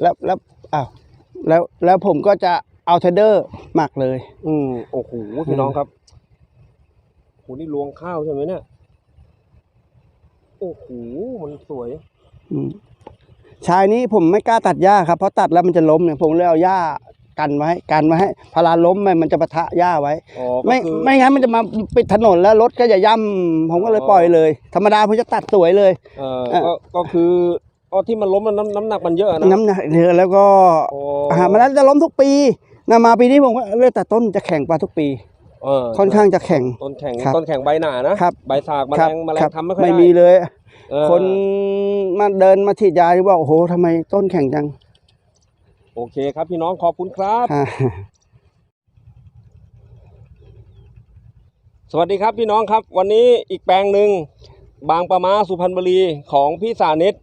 แล้วแล้วอ้าวแล้วแล้วผมก็จะเอาเทเดอร์หมักเลย อืมโอ้โหพี่น้องครับโหนี่รวงข้าวใช่ไหมเนี่ยโอ้โหมันสวย อืมชายนี้ผมไม่กล้าตัดหญ้าครับเพราะตัดแล้วมันจะล้มเนี่ยผมเลยเอาหญ้ากันไว้กันไว้ให้พลาล้มไปมันจะปะทะหญ้าไว้อ๋อก็ไม่คือไม่งั้นมันจะมาปิดถนนแล้วรถก็จะย่ำผมก็เลยอ๋อปล่อยเลย ธรรมดาผมจะตัดสวยเลยเออเอ่ อก็ก็คือก็ที่มันล้มมันน้ำน้ำหนักมันเยอะนะน้ำหนักเยอะแล้วก็โอ้อ่ามันแล้วจะล้มทุกปีนะมาปีนี้ผมก็เลือกแต่ต้นจะแข็งกว่าทุกปี เออค่อนข้างจะแข็งต้นแข็งครับต้นแข็งใบหนานะครับ ใบสากแมคลรับงแมลครังบทำไม่ค่อยไม่ได้มีเลย เออคนมาเดินมาฉีดยาที่บอกโอ้โหทำไมต้นแข็งจังโอเคครับพี่น้องขอบคุณครับ อ่า สวัสดีครับพี่น้องครับ วันนี้อีกแปลงหนึ่งบางปะมาสุพรรณบุรีของพี่สานิต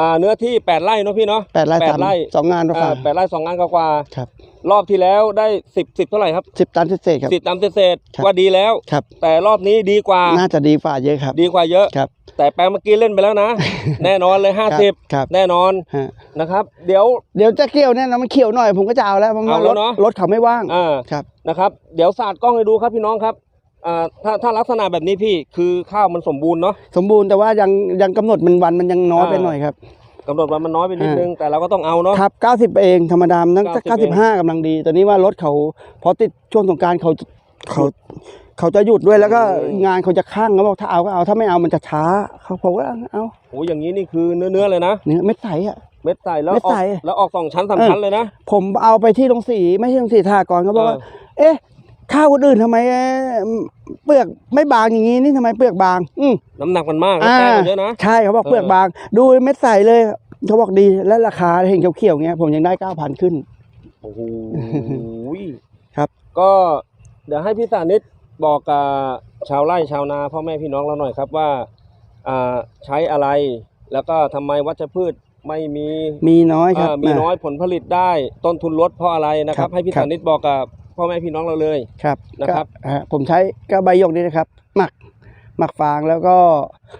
อ่าเนื้อที่แปดไร่เนอะพี่เนาะแปดไร่แปดสามไร่สองงานก็อ่าฝ่าแปดไร่สองงานกว่าครับๆรอบที่แล้วได้สิบสิบเท่าไหร่ครับสิบตันเศษๆครับสิบตามเศษครับๆว่าดีแล้วครับแต่รอบนี้ดีกว่าน่าจะดีฝ่าเยอะครับ ดีกว่าเยอะครับ แต่แปลงเมื่อกี้เล่นไปแล้วนะ แน่นอนเลยห้าสิบครับแน่นอนฮะนะครับ เดี๋ยวเดี๋ยวจะเกี่ยวเนี่ยนะมันเขียวหน่อยผมก็จะเอาแล้วเพราะว่าเอารแล้วถเนอะรถเขาไม่ว่างอ่าครับนะครับ เดี๋ยวสาดกล้องให้ดูครับพี่น้องครับ อ่าถ้าถ้าลักษณะแบบนี้พี่คือข้าวมันสมบูรณ์เนาะ สมบูรณ์แต่ว่ายังยังกำหนดมันวันมันยังน้อยอ่า ไปหน่อยครับ กำหนดวันมันน้อยไปนิดอ่านึนึงแต่เราก็ต้องเอาเนาะ ครับ 90 เองธรรมดามันตั้ง90เอง 95กำลังดี ตอนนี้ว่ารถเขาพอติดช่วงสงกรารเขาเขาเขาจะหยุดด้วยแล้วก็งานเขาจะข้างเขาบอกถ้าเอาก็เอาถ้าไม่เอามันจะช้าเขาผมก็เอาโอ้ยอย่างนี้นี่คือเนื้อเนื้อๆเลยนะ เนื้อเม็ดใสอะ เม็ดใส่แล้วเม็ดออกใส่แล้วออกสองชั้นสามเออ ชั้นเลยนะ ผมเอาไปที่โรงสีไม่ใช่โรงสีทากรเขาบอกว่า เออเอ๊ะ ข้าวคนอื่นทำไมเอ๊ะเปลือกไม่บางอย่างนี้นี่ทำไมเปลือกบาง อืมน้ำหนักมันมากแล้วอ่าแป้งมันเยอะนะใช่เขาบอกเออเปลือกบาง ดูเม็ดใสเลยเขาบอกดีและราคาเห็นเขียวๆเงี้ยผมยังได้เก้าพันขึ้นโอ้โหครับ ก็เดี๋ยวให้พี่สานิตบอกกับชาวไร่ชาวนาพ่อแม่พี่น้องเราหน่อยครับว่าอ่าใช้อะไร แล้วก็ทำไมวัชพืชไม่มีมีน้อยครับอ่ามีน้อยผลผลิตได้ต้นทุนลดเพราะอะไรนะครัครับบให้พี่ครับสานิตบอกกับ พ่อแม่พี่น้องเราเลย ครับนะครับ ก็อ่าผมใช้ก็ใบหยกนี่นะครับ หมักหมักฟางแล้วก็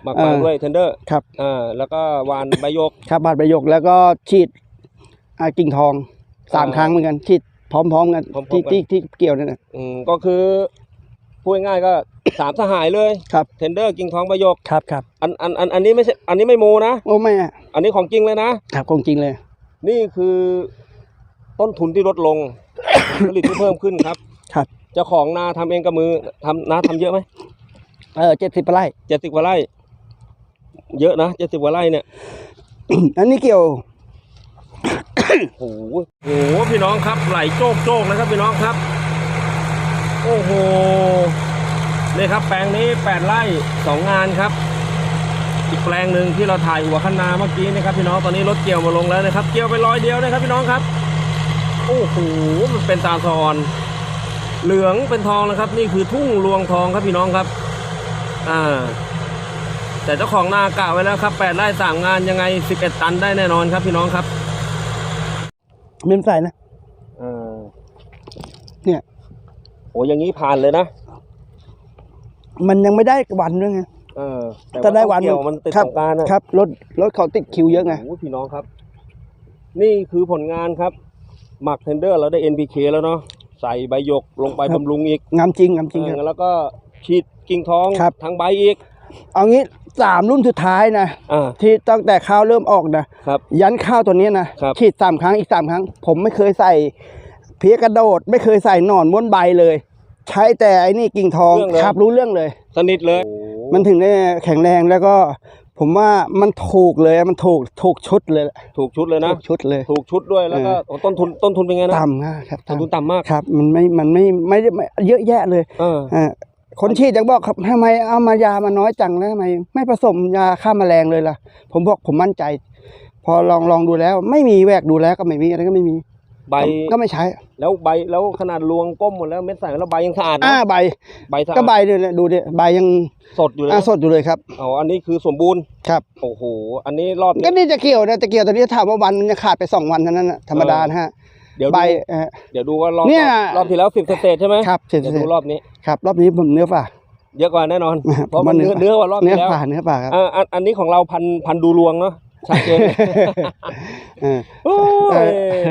หมักฟางเออด้วยเทนเดอร์ครับอ่าแล้วก็หวานใบยก ครับบาดใบหยกแล้วก็ฉีดอ่ากิ่งทองสามอ่าครั้งเหมือนกันฉีดพร้อมๆกันพร้อมๆที่กัน ที่ที่เกี่ยวนั่นนะ อืมก็คือพูดง่ายๆก็ สามสหายเลยครับ เทนเดอร์กิ่งทองใบยกครับครับอันอันอันอันนี้ไม่ใช่อันนี้ไม่โมนะ โอ้ไม่อะอันนี้ของจริงเลยนะ ครับคงจริงเลย นี่คือ ต้นทุนที่ลดลง ผลิตที่เพิ่มขึ้นครับครับ เจ้าของนาทำเองกับมือทำนาทำเยอะไหมเออเจ็ดสิบไร่ เจ็ดสิบกว่าไร่ เยอะนะเจ็ดสิบกว่าไร่เนี่ย อันนี้เกี่ยว โอ้โหโอ้โห พี่น้องครับ ไหลโจกโจกนะครับพี่น้องครับ โอ้โห นี่ครับแปลงนี้แปดไร่สองงานครับ อีกแปลงหนึ่งที่เราถ่ายหัวคันนาเมื่อกี้นะครับพี่น้อง ตอนนี้รถเกี่ยวมาลงแล้วนะครับ เกี่ยวไปร้อยเดียวนะครับพี่น้องครับ โอ้โหมันเป็นตาซอนเหลืองเป็นทองนะครับ นี่คือทุ่งรวงทองครับพี่น้องครับ อ่า แต่เจ้าของนากล่าวไว้แล้วครับแปดไร่สามงานยังไงสิบเอ็ดตันได้แน่นอนครับพี่น้องครับเมมใส่นะอ่าเนี่ยโอ้อย่างนี้ผ่านเลยนะมันยังไม่ได้วันด้วยไงเออแต่ถ้าได้วันเกี่ยวมันติดครับสงกรารนะครับรถรถเขาติดคิวเยอะไงโอ้โหพี่น้องครับ นี่คือผลงานครับ หมักเทนเดอร์เราได้ NPK แล้วเนาะใส่ใบหยกลงไปครับ บำรุงอีกงามจริงงามจริงคเอรับอแล้วก็ฉีดกิ่งทองครับทางใบอีกเอางี้สามรุ่นสุดท้ายนะ อ่า ที่ตั้งแต่ข้าวเริ่มออกนะ ครับยันข้าวตัวนี้นะครับ ฉีดสามครั้งอีกสามครั้ง ผมไม่เคยใส่เพี้ยกระโดด ไม่เคยใส่หนอนม้วนใบเลย ใช้แต่ไอ้นี่กิ่งทองเรื่องเลย ครับรู้เรื่องเลย สนิทเลย มันถึงได้แข็งแรงแล้วก็ ผมว่ามันถูกเลยมันถูกถูกชุดเลยถูกชุดเลยนะถูกชุดเลย ถูกชุดด้วยแล้วก็เออโอ้ต้นทุนต้นทุนเป็นไงนะต่ำนะครับต้นทุนต่ำต่ำมากครับ มันไม่มันไม่ไม่ได้ไม่เยอะแยะเลยเอออ่าคนฉีดยังบอกครับทำไมเอามายามาน้อยจังแล้วทำไม ไม่ผสมยาฆ่าแมลงเลยล่ะ ผมบอกผมมั่นใจ พอลองลองดูแล้ว ไม่มีแหวกดูแล้วก็ไม่มีอะไรก็ไม่มี ใบก็ก็ไม่ใช้ แล้วใบแล้วขนาดรวงก้มหมดแล้วเม็ดใส่แล้วใบยังสะอาดอ่านะใบใบสะอาดก็ใบเนี่ยนะดูดิใบยังสดอยู่เลยอ่านะสดอยู่เลยครับอ๋ออันนี้คือสมบูรณ์ครับ โอ้โหอันนี้รอบก็นี้นี่จะเกี่ยวนะจะเกี่ยวตอนนี้ถามว่าวันมันจะขาดไปสองวันเท่านั้นนะธรรมดานะฮะเดี๋ยวใบดูเอ่อ เดี๋ยวดูว่ารอบเนี่ยรอบรอบที่แล้วสิบเศษๆใช่ไหมครับเสร็จเดี๋ยวเสร็ดูจรอบนี้ ครับรอบนี้ผมเนื้อฝ่า เยอะกว่าแน่นอนผมเพราะมันว่าเนื้เนื้ออเนื้อกว่ารอบเนื้อที่แล้วฝ่าเนื้อฝ่าครับอ่าอันอันนี้ของเราพันพันดูรวงเนาะชัดเจนเออ โอ้เอยอ